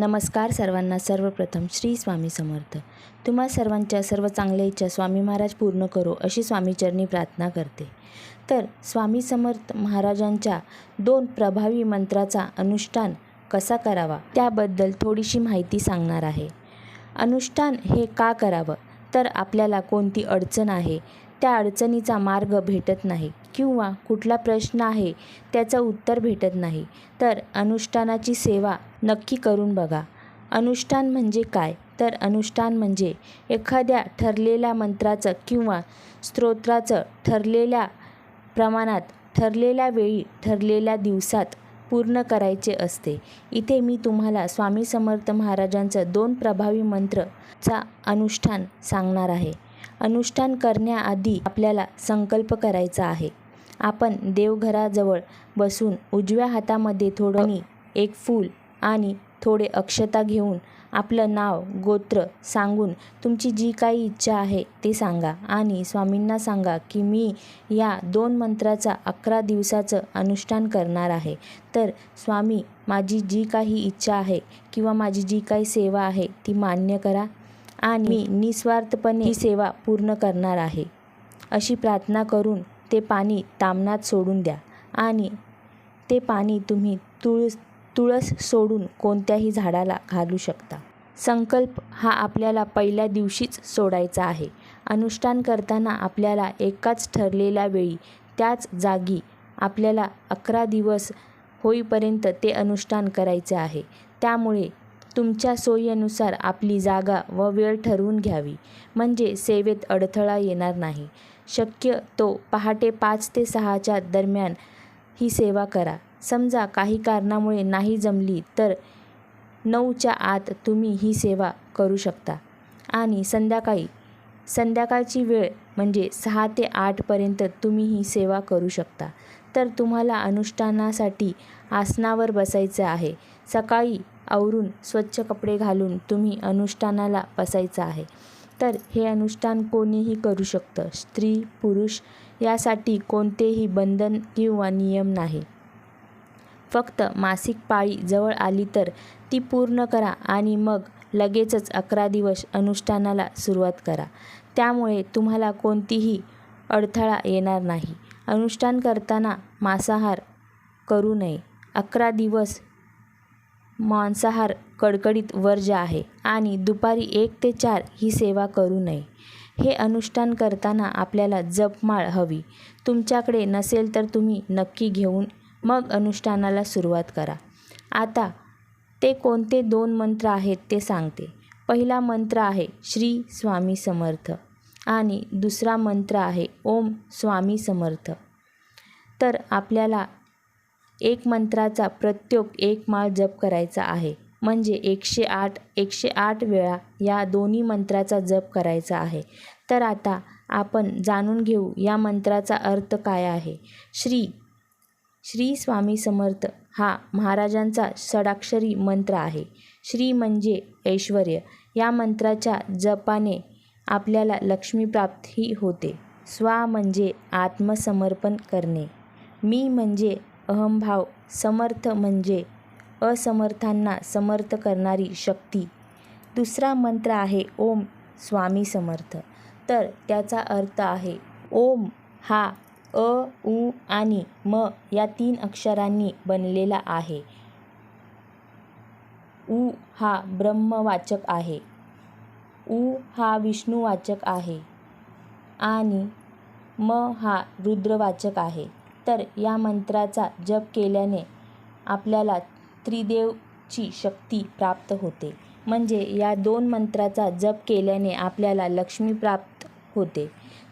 नमस्कार सर्वांना. सर्वप्रथम श्री स्वामी समर्थ. तुम्हा सर्वांच्या सर्व चांगल्या इच्छा स्वामी महाराज पूर्ण करो अशी स्वामीचरणी प्रार्थना करते. तर स्वामी समर्थ महाराजांच्या दोन प्रभावी मंत्राचा अनुष्ठान कसा करावा त्याबद्दल थोडीशी माहिती सांगणार आहे. अनुष्ठान हे का करावं? तर आपल्याला कोणती अडचण आहे? त्या अडचणीचा मार्ग भेटत नाही. किंवा कुठला प्रश्न आहे त्याचं उत्तर भेटत नाही. तर अनुष्ठानाची सेवा नक्की करून बघा. अनुष्ठान म्हणजे काय? तर अनुष्ठान म्हणजे एखाद्या ठरलेल्या मंत्राचं किंवा स्तोत्राचं ठरलेल्या प्रमाणात ठरलेल्या वेळी ठरलेल्या दिवसात पूर्ण करायचे असते. इथे मी तुम्हाला स्वामी समर्थ महाराजांचं दोन प्रभावी मंत्रचा अनुष्ठान सांगणार आहे. अनुष्ठान करण्याआधी आपल्याला संकल्प करायचा आहे. आपण देवघराजवळ बसून उजव्या हातामध्ये थोडं एक फूल आणि थोडे अक्षता घेऊन आपलं नाव गोत्र सांगून तुमची जी काही इच्छा आहे ते सांगा. आणि स्वामींना सांगा की मी या दोन मंत्राचा अकरा दिवसाचं अनुष्ठान करणार आहे. तर स्वामी माझी जी काही इच्छा आहे किंवा माझी जी काही सेवा आहे ती मान्य करा आणि मी निस्वार्थपणे ही सेवा पूर्ण करणार आहे. अशी प्रार्थना करून ते पाणी तामनात सोडून द्या. आणि ते पाणी तुम्ही तुळस तुळस सोडून कोणत्याही झाडाला घालू शकता. संकल्प हा आपल्याला पहिल्या दिवशीच सोडायचा आहे. अनुष्ठान करताना आपल्याला एकाच ठरलेल्या वेळी त्याच जागी आपल्याला अकरा दिवस होईपर्यंत ते अनुष्ठान करायचे आहे. त्यामुळे तुमच्या सोयीनुसार आपली जागा व वेळ ठरवून घ्यावी. म्हणजे सेवेत अडथळा येणार नाही. शक्य तो पहाटे पाच ते सहाच्या दरम्यान ही सेवा करा. समजा काही कारणामुळे नाही जमली तर नऊच्या आत तुम्ही ही सेवा करू शकता. आणि संध्याकाळी संध्याकाळची वेळ म्हणजे सहा ते आठपर्यंत तुम्ही ही सेवा करू शकता. तर तुम्हाला अनुष्ठानासाठी आसनावर बसायचं आहे. सकाळी आवरून स्वच्छ कपडे घालून तुम्ही अनुष्ठानाला बसायचं आहे. तर हे अनुष्ठान कोणीही करू शकतं. स्त्री पुरुष यासाठी कोणतेही बंधन किंवा नियम नाही. फक्त मासिक पाळी जवळ आली तर ती पूर्ण करा आणि मग लगेचच अकरा दिवस अनुष्ठानाला सुरुवात करा. त्यामुळे तुम्हाला कोणतीही अडथळा येणार नाही. अनुष्ठान करताना मांसाहार करू नये. अकरा दिवस मांसाहार कडकडीत वर्ज्य आहे आणि दुपारी एक ते चार ही सेवा करू नये. हे अनुष्ठान करताना आपल्याला जपमाळ हवी. तुमच्याकडे नसेल तर तुम्ही नक्की घेऊन मग अनुष्ठानाला सुरुवात करा. आता ते कोणते दोन मंत्र आहेत ते सांगते. पहिला मंत्र आहे श्री स्वामी समर्थ आणि दुसरा मंत्र आहे ओम स्वामी समर्थ. तर आपल्याला एक मंत्राचा प्रत्येक एक माळ जप करायचा आहे. म्हणजे एकशे आठ एकशे आठ वेळा या दोन्ही मंत्राचा जप करायचा आहे. तर आता आपण जाणून घेऊ या मंत्राचा अर्थ काय आहे. श्री श्री स्वामी समर्थ हा महाराजांचा षडाक्षरी मंत्र आहे. श्री म्हणजे ऐश्वर या मंत्राच्या जपाने आपल्याला लक्ष्मीप्राप्ती होते. स्वा म्हणजे आत्मसमर्पण करणे. मी म्हणजे अहंभाव समर्थ म्हणजे असमर्थांना समर्थ करणारी शक्ती. दुसरा मंत्र आहे ओम स्वामी समर्थ. तर त्याचा अर्थ आहे ओम हा अ उ आणि म या तीन अक्षरांनी बनलेला आहे. उ हा ब्रह्मवाचक आहे. उ हा विष्णुवाचक आहे. आणि म हा रुद्रवाचक आहे. तर या मंत्राचा जप केल्याने आपल्याला त्रिदेवची शक्ती प्राप्त होते. म्हणजे या दोन मंत्राचा जप केल्याने आपल्याला लक्ष्मी प्राप्त होते.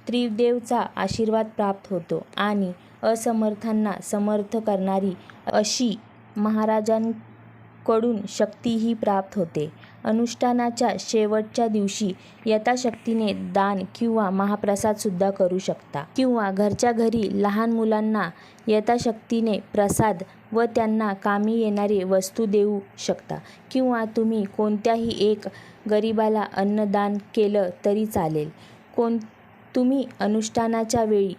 त्रिदेवचा आशीर्वाद प्राप्त होतो आणि असमर्थांना समर्थ करणारी अशी महाराजांकडून शक्तीही प्राप्त होते. अनुष्ठानाच्या शेवटच्या दिवशी यथाशक्तीने दान किंवा महाप्रसादसुद्धा करू शकता. किंवा घरच्या घरी लहान मुलांना यथाशक्तीने प्रसाद व त्यांना कामी येणारी वस्तू देऊ शकता. किंवा तुम्ही कोणत्याही एक गरिबाला अन्नदान केलं तरी चालेल. कोण तुम्ही अनुष्ठानाच्या वेळी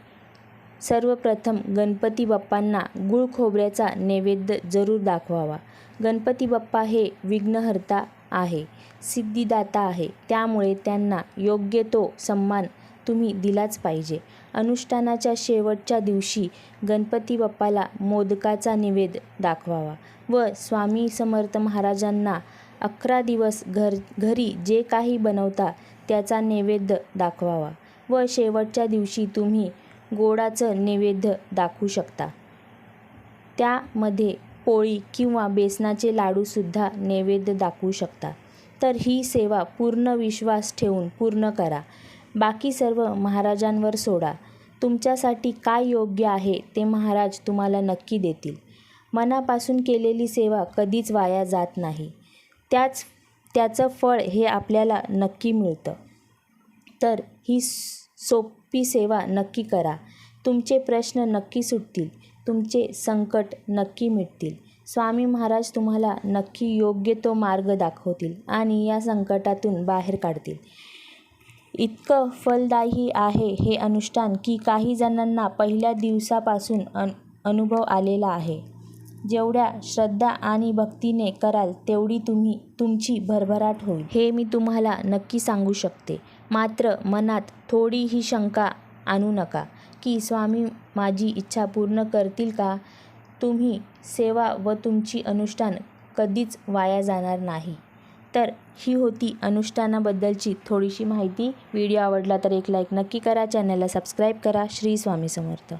सर्वप्रथम गणपती बाप्पांना गुळ खोबऱ्याचा नैवेद्य जरूर दाखवावा. गणपती बाप्पा हे विघ्नहर्ता आहे. सिद्धिदाता आहे. त्यामुळे त्यांना योग्य तो सन्मान तुम्ही दिलाच पाहिजे. अनुष्ठानाच्या शेवटच्या दिवशी गणपती बाप्पाला मोदकाचा निवेद दाखवावा व स्वामी समर्थ महाराजांना अकरा दिवस घर घरी जे काही बनवता त्याचा नैवेद्य दाखवावा व शेवटच्या दिवशी तुम्ही गोडाचं नैवेद्य दाखवू शकता. त्यामध्ये पोळी किंवा बेसनाचे लाडूसुद्धा नैवेद्य दाखवू शकता. तर ही सेवा पूर्ण विश्वास ठेवून पूर्ण करा. बाकी सर्व महाराजांवर सोडा. तुमच्यासाठी काय योग्य आहे ते महाराज तुम्हाला नक्की देतील. मनापासून केलेली सेवा कधीच वाया जात नाही. त्याच त्याचं फळ हे आपल्याला नक्की मिळतं. तर ही सोपी सेवा नक्की करा. तुमचे प्रश्न नक्की सुटतील. तुमचे संकट नक्की मिटतील. स्वामी महाराज तुम्हाला नक्की योग्य तो मार्ग दाखवतील आणि या संकटातून बाहेर काढतील. इतकं फलदायी आहे हे अनुष्ठान की काही जणांना पहिल्या दिवसापासून अन अनुभव आलेला आहे. जेवढ्या श्रद्धा आणि भक्तीने कराल तेवढी तुम्ही तुमची भरभराट होईल. हे मी तुम्हाला नक्की सांगू शकते. मात्र मनात थोडीही शंका आणू नका. की स्वामी माझी इच्छा पूर्ण करतील का? तुम्ही सेवा व तुमची अनुष्ठान कधीच वाया जाणार नाही. तर ही होती अनुष्ठानाबद्दलची थोडीशी माहिती. व्हिडिओ आवडला तर एक लाईक नक्की करा. चॅनलला सबस्क्राईब करा. श्री स्वामी समर्थ.